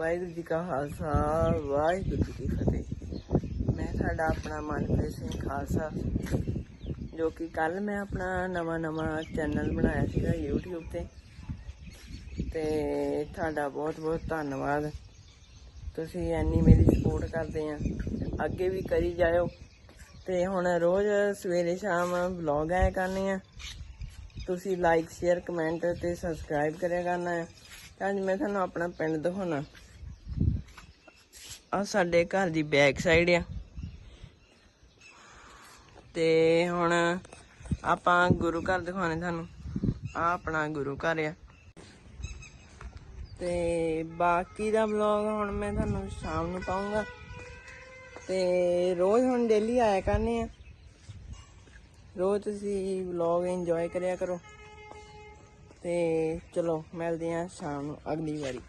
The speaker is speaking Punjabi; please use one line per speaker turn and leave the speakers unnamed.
ਵਾਹਿਗੁਰੂ ਜੀ ਕਾ ਖਾਲਸਾ, ਵਾਹਿਗੁਰੂ ਜੀ ਕੀ ਫਤਿਹ। ਮੈਂ ਤੁਹਾਡਾ ਆਪਣਾ ਮਨਪ੍ਰੀਤ ਸਿੰਘ ਖਾਲਸਾ, ਜੋ ਕਿ ਕੱਲ ਮੈਂ ਆਪਣਾ ਨਵਾਂ ਨਵਾਂ ਚੈਨਲ ਬਣਾਇਆ ਸੀਗਾ YouTube ਤੇ। ਤੇ ਤੁਹਾਡਾ ਬਹੁਤ ਬਹੁਤ ਧੰਨਵਾਦ। ਤੁਸੀਂ ਐਨੀ ਮੇਰੀ ਸਪੋਰਟ ਕਰਦੇ ਆ। ਅੱਗੇ ਵੀ ਕਰੀ ਜਾਇਓ। ਤੇ ਹੁਣ ਰੋਜ਼ ਸਵੇਰੇ ਸ਼ਾਮ ਵਲੌਗ ਆਇਆ ਕਰਨੇ ਆ। ਤੁਸੀਂ ਲਾਈਕ ਸ਼ੇਅਰ ਕਮੈਂਟ ਤੇ ਸਬਸਕ੍ਰਾਈਬ ਕਰਿਆ ਕਰਨਾ ਹੈ ਤਾਂ ਅੱਜ ਮੈਂ ਤੁਹਾਨੂੰ ਆਪਣਾ ਪਿੰਡ ਦਿਖਾਉਣਾ। ਆ ਸਾਡੇ ਘਰ ਦੀ ਬੈਕ ਸਾਈਡ ਆ। ਤੇ ਹੁਣ ਆਪਾਂ ਗੁਰੂ ਘਰ ਦਿਖਾਉਣੇ ਤੁਹਾਨੂੰ। ਆ ਆਪਣਾ ਗੁਰੂ ਘਰ ਆ। ਤੇ ਬਾਕੀ ਦਾ ਵਲੌਗ ਹੁਣ ਮੈਂ ਤੁਹਾਨੂੰ ਸ਼ਾਮ ਨੂੰ ਪਾਉਂਗਾ। ਤੇ ਰੋਜ਼ ਹੁਣ ਡੇਲੀ ਆਇਆ ਕਰਨੇ ਆ। ਰੋਜ਼ ਤੁਸੀਂ ਵਲੌਗ ਇੰਜੋਏ ਕਰਿਆ ਕਰੋ। ਤੇ ਚਲੋ ਮਿਲਦੇ ਆ ਸ਼ਾਮ ਨੂੰ ਅਗਲੀ ਵਾਰੀ।